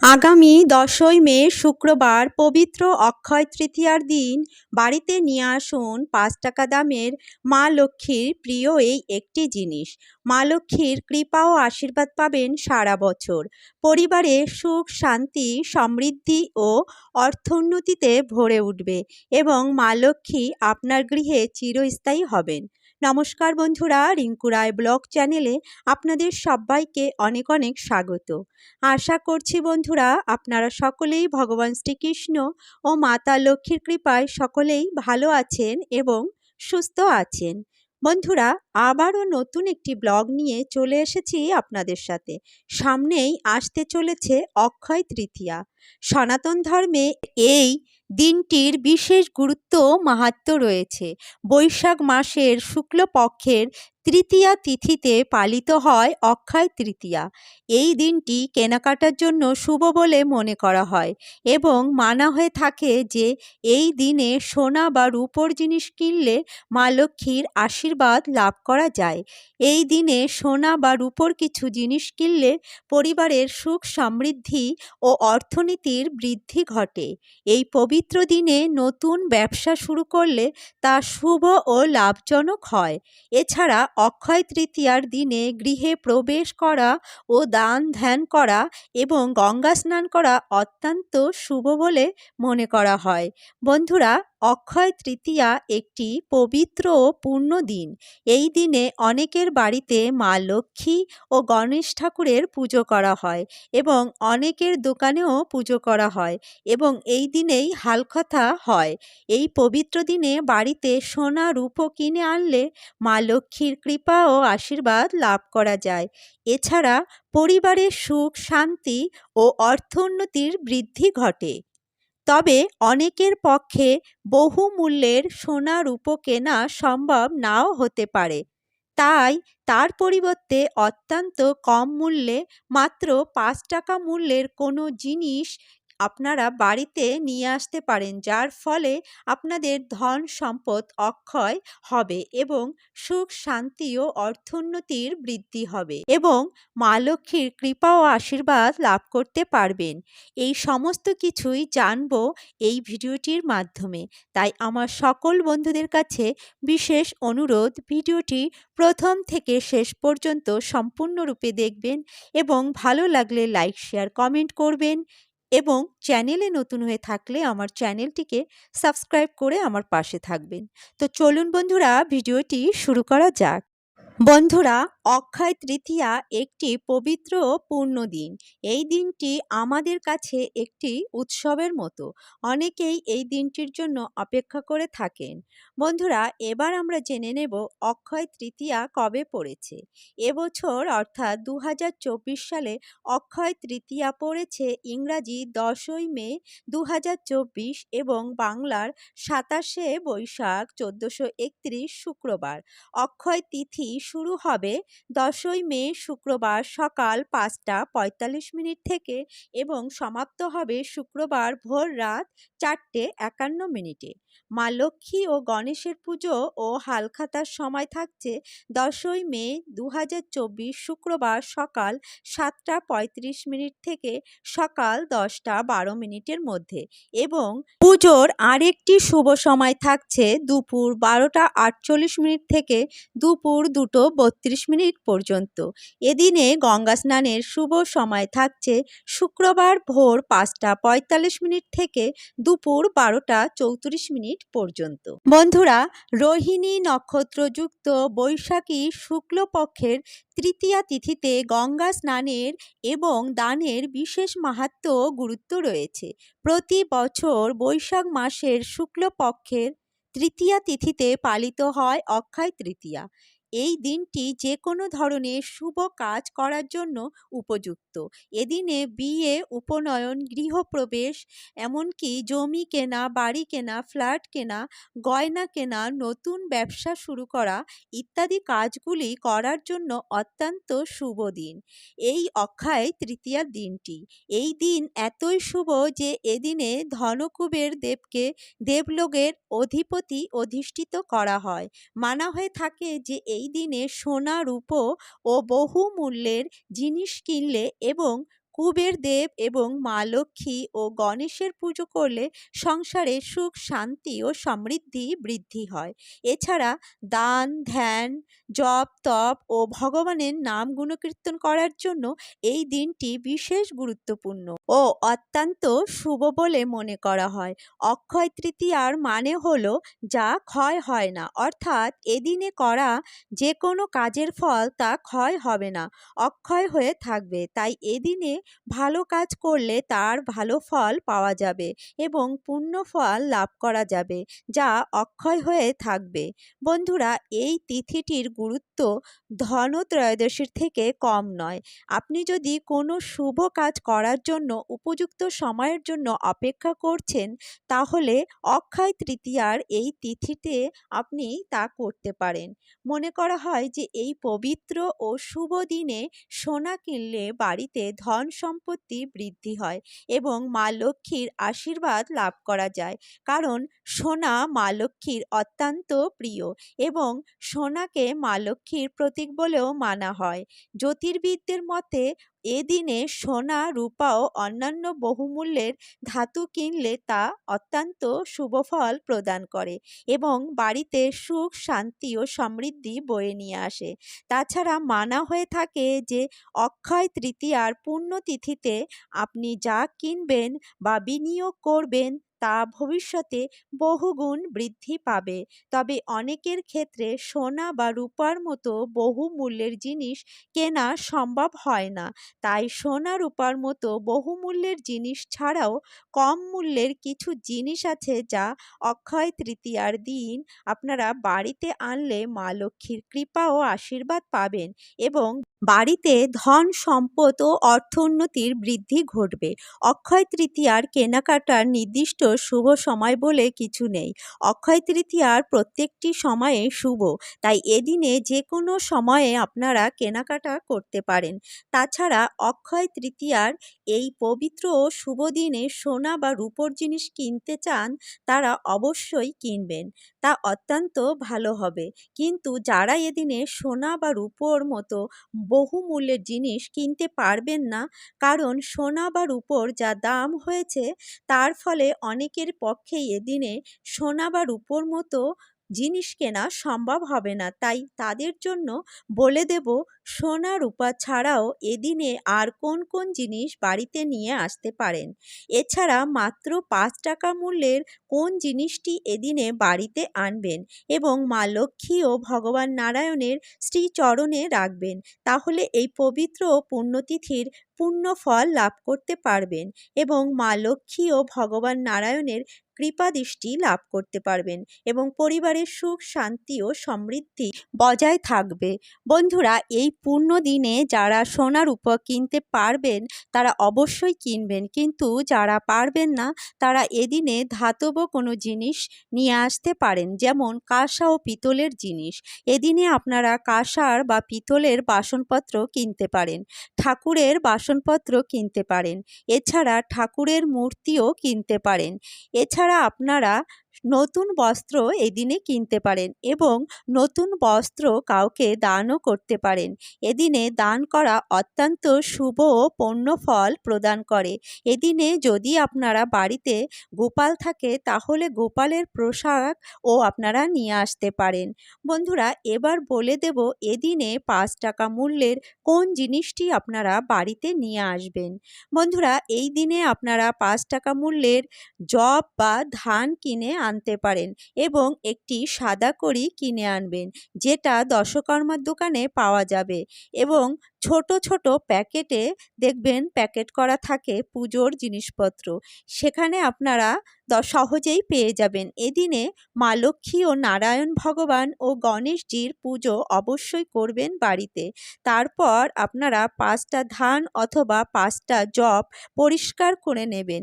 আগামী দশই মে শুক্রবার পবিত্র অক্ষয় তৃতীয়ার দিন বাড়িতে নিয়ে আসুন পাঁচ টাকা দামের মা লক্ষ্মীর প্রিয় এই একটি জিনিস। মা লক্ষ্মীর কৃপা ও আশীর্বাদ পাবেন সারা বছর। পরিবারে সুখ, শান্তি, সমৃদ্ধি ও অর্থোন্নতিতে ভরে উঠবে এবং মা লক্ষ্মী আপনার গৃহে চিরস্থায়ী হবেন। নমস্কার বন্ধুরা, রিঙ্কু রায় ব্লগ চ্যানেলে আপনাদের সবাইকে অনেক অনেক স্বাগত। আশা করছি বন্ধুরা, আপনারা সকলেই ভগবান শ্রীকৃষ্ণ ও মাতা লক্ষ্মীর কৃপায় সকলেই ভালো আছেন এবং সুস্থ আছেন। বন্ধুরা, আবারও নতুন একটি ব্লগ নিয়ে চলে এসেছি আপনাদের সাথে। সামনেই আসতে চলেছে অক্ষয় তৃতীয়া। সনাতন ধর্মে এই দিনটির বিশেষ গুরুত্ব মাহাত্ম রয়েছে। বৈশাখ মাসের শুক্লপক্ষের তৃতীয়া তিথিতে পালিত হয় অক্ষয় তৃতীয়া। এই দিনটি কেনাকাটার জন্য শুভ বলে মনে করা হয় এবং মানা হয়ে থাকে যে এই দিনে সোনা বা রূপোর জিনিস কিনলে মা লক্ষ্মীর আশীর্বাদ লাভ করা যায়। এই দিনে সোনা বা রূপোর কিছু জিনিস কিনলে পরিবারের সুখ, সমৃদ্ধি ও অর্থনীতির বৃদ্ধি ঘটে। এই পবিত্র দিনে নতুন ব্যবসা শুরু করলে তা শুভ ও লাভজনক হয়। এছাড়া অক্ষয় তৃতীয়ার দিনে গৃহে প্রবেশ করা ও দান ধ্যান করা এবং গঙ্গা স্নান করা অত্যন্ত শুভ বলে মনে করা হয়। বন্ধুরা অক্ষয় তৃতীয়া একটি পবিত্র ও পূর্ণ দিন। এই দিনে অনেকের বাড়িতে মা লক্ষ্মী ও গণেশ ঠাকুরের পুজো করা হয় এবং অনেকের দোকানেও পুজো করা হয় এবং এই দিনেই হালকথা হয়। এই পবিত্র দিনে বাড়িতে সোনা রূপো কিনে আনলে মা লক্ষ্মীর কৃপা ও আশীর্বাদ লাভ করা যায়। এছাড়া পরিবারের সুখ, শান্তি ও অর্থোন্নতির বৃদ্ধি ঘটে। তবে অনেকের পক্ষে বহু মূল্যের সোনা রূপো কেনা সম্ভব নাও হতে পারে। তাই তার পরিবর্তে অত্যন্ত কম মূল্যে, মাত্র পাঁচ টাকা মূল্যের কোনো জিনিস আপনারা বাড়িতে নিয়ে আসতে পারেন, যার ফলে আপনাদের ধন সম্পদ অক্ষয় হবে এবং সুখ শান্তি ও অর্থোন্নতির বৃদ্ধি হবে এবং মা লক্ষ্মীর কৃপা ও আশীর্বাদ লাভ করতে পারবেন। এই সমস্ত কিছুই জানব এই ভিডিওটির মাধ্যমে। তাই আমার সকল বন্ধুদের কাছে বিশেষ অনুরোধ, ভিডিওটি প্রথম থেকে শেষ পর্যন্ত সম্পূর্ণরূপে দেখবেন এবং ভালো লাগলে লাইক, শেয়ার, কমেন্ট করবেন। এবং চ্যানেলে নতুন হয়ে থাকলে আমার চ্যানেলটিকে সাবস্ক্রাইব করে আমার পাশে থাকবেন। তো চলুন বন্ধুরা, ভিডিওটি শুরু করা যাক। বন্ধুরা, অক্ষয় তৃতীয়া একটি পবিত্র পূর্ণ দিন এই দিনটি আমাদের কাছে একটি উৎসবের মতো। অনেকেই এই দিনটির জন্য অপেক্ষা করে থাকেন। বন্ধুরা, এবার আমরা জেনে নেব অক্ষয় তৃতীয়া কবে পড়েছে। এবছর, অর্থাৎ দু হাজার চব্বিশ সালে অক্ষয় তৃতীয়া পড়েছে ইংরাজি দশই মে দু হাজার চব্বিশ এবং বাংলার সাতাশে বৈশাখ চোদ্দোশো শুক্রবার। অক্ষয় তিথি শুরু হবে দশই মে, শুক্রবার সকাল পাঁচটা পঁয়তাল্লিশ মিনিট থেকে এবং সমাপ্ত হবে শুক্রবার ভোর রাত চারটে একান্ন মিনিটে। মা লক্ষ্মী ও গণেশের পুজো ও হালখাতার সময় থাকছে দশই মে দু হাজার চব্বিশ শুক্রবার সকাল সাতটা পঁয়ত্রিশ মিনিট থেকে সকাল দশটা বারো মিনিটের মধ্যে এবং পুজোর আরেকটি শুভ সময় থাকছে দুপুর বারোটা আটচল্লিশ মিনিট থেকে দুপুর দুটো বত্রিশ মিনিট পর্যন্ত। এদিনে গঙ্গা স্নানের শুভ সময় থাকছে শুক্রবার ভোর পাঁচটা পঁয়তাল্লিশ মিনিট থেকে দুপুর বারোটা চৌত্রিশ মিনিট পর্যন্ত। বন্ধুরা, রোহিণী নক্ষত্রযুক্ত বৈশাখী শুক্লপক্ষের তৃতীয়া তিথিতে গঙ্গা স্নানের এবং দানের বিশেষ মাহাত্ম গুরুত্ব রয়েছে। প্রতি বছর বৈশাখ মাসের শুক্লপক্ষের তৃতীয়া তিথিতে পালিত হয় অক্ষয় তৃতীয়া। এই দিনটি যে কোনো ধরনের শুভ কাজ করার জন্য উপযুক্ত। এদিনে বিয়ে, উপনয়ন, গৃহপ্রবেশ, এমনকি জমি কেনা, বাড়ি কেনা, ফ্ল্যাট কেনা, গয়না কেনা, নতুন ব্যবসা শুরু করা ইত্যাদি কাজগুলি করার জন্য অত্যন্ত শুভ দিন। এই অক্ষয় তৃতীয়ার দিনটি। এই দিন এতই শুভ যে এদিনে ধনকুবের দেবকে দেবলোকের অধিপতি অধিষ্ঠিত করা হয়। মানা হয়ে থাকে যে এই দিনে সোনা রূপো ও বহুমূল্যের জিনিস কিনলে এবং কুবের দেব এবং মা লক্ষ্মী ও গণেশের পুজো করলে সংসারে সুখ, শান্তি ও সমৃদ্ধি বৃদ্ধি হয়। এছাড়া দান, ধ্যান, জপ, তপ ও ভগবানের নাম গুণকীর্তন করার জন্য এই দিনটি বিশেষ গুরুত্বপূর্ণ ও অত্যন্ত শুভ বলে মনে করা হয়। অক্ষয় তৃতীয়ার মানে হলো যা ক্ষয় হয় না, অর্থাৎ এদিনে করা যে কোনো কাজের ফল তা ক্ষয় হবে না, অক্ষয় হয়ে থাকবে। তাই এদিনে ভালো কাজ করলে তার ভালো ফল পাওয়া যাবে এবং পূর্ণ ফল লাভ করা যাবে, যা অক্ষয় হয়ে থাকবে। বন্ধুরা, এই তিথিটির গুরুত্ব ধনত্রয়োদশীর থেকে কম নয়। আপনি যদি কোনো শুভ কাজ করার জন্য উপযুক্ত সময়ের জন্য অপেক্ষা করছেন, তাহলে অক্ষয় তৃতীয়ার এই তিথিতে আপনি তা করতে পারেন। মনে করা হয় যে এই পবিত্র ও শুভ দিনে সোনা কিনলে বাড়িতে ধন সম্পত্তি বৃদ্ধি হয় এবং মা লক্ষ্মীর আশীর্বাদ লাভ করা যায়। কারণ সোনা মা লক্ষ্মীর অত্যন্ত প্রিয় এবং সোনাকে মা লক্ষ্মীর প্রতীক বলেও মানা হয়। জ্যোতির্বিদদের মতে এদিনে সোনা, রূপা ও অন্যান্য বহুমূল্যের ধাতু কিনলে তা অত্যন্ত শুভফল প্রদান করে এবং বাড়িতে সুখ, শান্তি ও সমৃদ্ধি বয়ে নিয়ে আসে। তাছাড়া মানা হয়ে থাকে যে, অক্ষয় তৃতীয়ার পুণ্যতিথিতে আপনি যা কিনবেন বা বিনিয়োগ করবেন তা ভবিষ্যতে বহুগুণ বৃদ্ধি পাবে। তবে অনেকের ক্ষেত্রে সোনা বা রূপার মতো বহু মূল্যের জিনিস কেনা সম্ভব হয় না। তাই সোনা, রূপার মতো বহুমূল্যের জিনিস ছাড়াও কম মূল্যের কিছু জিনিস আছে যা অক্ষয় তৃতীয়ার দিন আপনারা বাড়িতে আনলে মা লক্ষ্মীর কৃপা ও আশীর্বাদ পাবেন এবং বাড়িতে ধন, সম্পদ ও অর্থোন্নতির বৃদ্ধি ঘটবে। অক্ষয় তৃতীয়ার কেনাকাটার নির্দিষ্ট শুভ সময় বলে কিছু নেই। অক্ষয় তৃতীয়ার প্রত্যেকটি সময়ে শুভ, তাই এদিনে যে কোনো সময়ে আপনারা কেনাকাটা করতে পারেন। তাছাড়া অক্ষয় তৃতীয়ার এই পবিত্র ও শুভ দিনে সোনা বা রূপোর জিনিস কিনতে চান, তারা অবশ্যই কিনবেন। তা অত্যন্ত ভালো হবে। কিন্তু যারা এদিনে সোনা বা রূপোর মতো বহুমূল্যের জিনিস কিনতে পারবেন না, কারণ সোনা বা রূপোর যা দাম হয়েছে, তার ফলে অনেকের পক্ষেই এদিনে সোনা বা রূপোর মতো জিনিস কেনা সম্ভব হবে না। তাই তাদের জন্য বলে দেব, সোনা, রূপা ছাড়াও এদিনে আর কোন কোন জিনিস বাড়িতে নিয়ে আসতে পারেন? এছাড়া মাত্র পাঁচ টাকা মূল্যের কোন জিনিসটি এদিনে বাড়িতে আনবেন এবং মা লক্ষ্মী ও ভগবান নারায়ণের শ্রীচরণে রাখবেন? তাহলে এই পবিত্র পুণ্যতিথির পূর্ণ ফল লাভ করতে পারবেন এবং মা লক্ষ্মী ও ভগবান নারায়ণের কৃপাদৃষ্টি লাভ করতে পারবেন এবং পরিবারের সুখ, শান্তি ও সমৃদ্ধি বজায় থাকবে। বন্ধুরা, এই পূর্ণ দিনে যারা সোনার উপর কিনতে পারবেন, তারা অবশ্যই কিনবেন। কিন্তু যারা পারবেন না, তারা এদিনে ধাতব কোনো জিনিস নিয়ে আসতে পারেন, যেমন কাঁসা ও পিতলের জিনিস। এদিনে আপনারা কাঁসার বা পিতলের বাসনপত্র কিনতে পারেন। ঠাকুরের বাসনপত্র কিনতে পারেন। এছাড়া ঠাকুরের মূর্তিও কিনতে পারেন। এছাড়া আপনারা নতুন বস্ত্র এদিনে কিনতে পারেন এবং নতুন বস্ত্র কাউকে দানও করতে পারেন। এদিনে দান করা অত্যন্ত শুভ পণ্য ফল প্রদান করে। এদিনে যদি আপনারা বাড়িতে গোপাল থাকে, তাহলে গোপালের পোশাক ও আপনারা নিয়ে আসতে পারেন। বন্ধুরা, এবার বলে দেব এদিনে পাঁচ টাকা মূল্যের কোন জিনিসটি আপনারা বাড়িতে নিয়ে আসবেন। বন্ধুরা, এই দিনে আপনারা পাঁচ টাকা মূল্যের জব বা ধান কিনে আনতে পারেন এবং একটি সাদা কড়ি কিনে আনবেন, যেটা দশকর্মার দোকানে পাওয়া যাবে এবং ছোট ছোট প্যাকেটে দেখবেন প্যাকেট করা থাকে পুজোর জিনিসপত্র। সেখানে আপনারা সহজেই পেয়ে যাবেন। এদিনে মা লক্ষ্মী ও নারায়ণ ভগবান ও গণেশজির পুজো অবশ্যই করবেন বাড়িতে। তারপর আপনারা পাঁচটা ধান অথবা পাঁচটা জব পরিষ্কার করে নেবেন।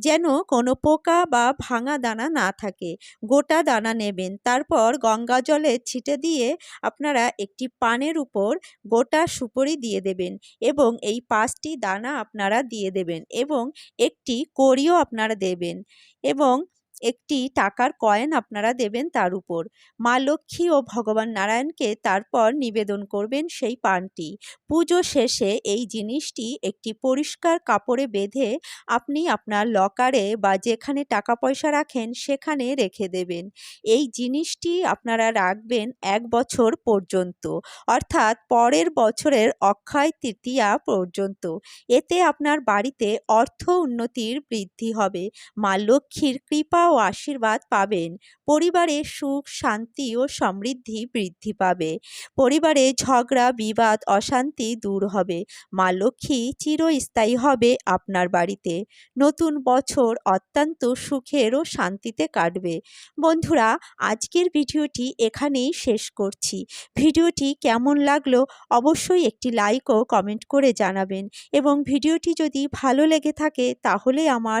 যেন কোনো পোকা বা ভাঙা দানা না থাকে। গোটা দানা নেবেন। তারপর গঙ্গা জলে ছিটে দিয়ে আপনারা একটি পানের উপর গোটা সুপরি দিয়ে দেবেন এবং এই পাঁচটি দানা আপনারা দিয়ে দেবেন এবং একটি কড়িও আপনারা দেবেন এবং একটি টাকার কয়েন আপনারা দেবেন তার উপর। মা লক্ষ্মী ও ভগবান নারায়ণকে তারপর নিবেদন করবেন সেই পানটি। পুজো শেষে এই জিনিসটি একটি পরিষ্কার কাপড়ে বেঁধে আপনি আপনার লকারে বা যেখানে টাকা পয়সা রাখেন সেখানে রেখে দেবেন। এই জিনিসটি আপনারা রাখবেন এক বছর পর্যন্ত, অর্থাৎ পরের বছরের অক্ষয় তৃতীয়া পর্যন্ত। এতে আপনার বাড়িতে অর্থ উন্নতির বৃদ্ধি হবে। মা লক্ষ্মীর কৃপা ও আশীর্বাদ পাবেন। পরিবারে সুখ, শান্তি ও সমৃদ্ধি বৃদ্ধি পাবে। পরিবারে ঝগড়া, বিবাদ, অশান্তি দূর হবে। মা লক্ষ্মী চিরস্থায়ী হবে আপনার বাড়িতে। নতুন বছর অত্যন্ত সুখের ও শান্তিতে কাটবে। বন্ধুরা, আজকের ভিডিওটি এখানেই শেষ করছি। ভিডিওটি কেমন লাগল অবশ্যই একটি লাইক ও কমেন্ট করে জানাবেন। এবং ভিডিওটি যদি ভালো লেগে থাকে তাহলে আমার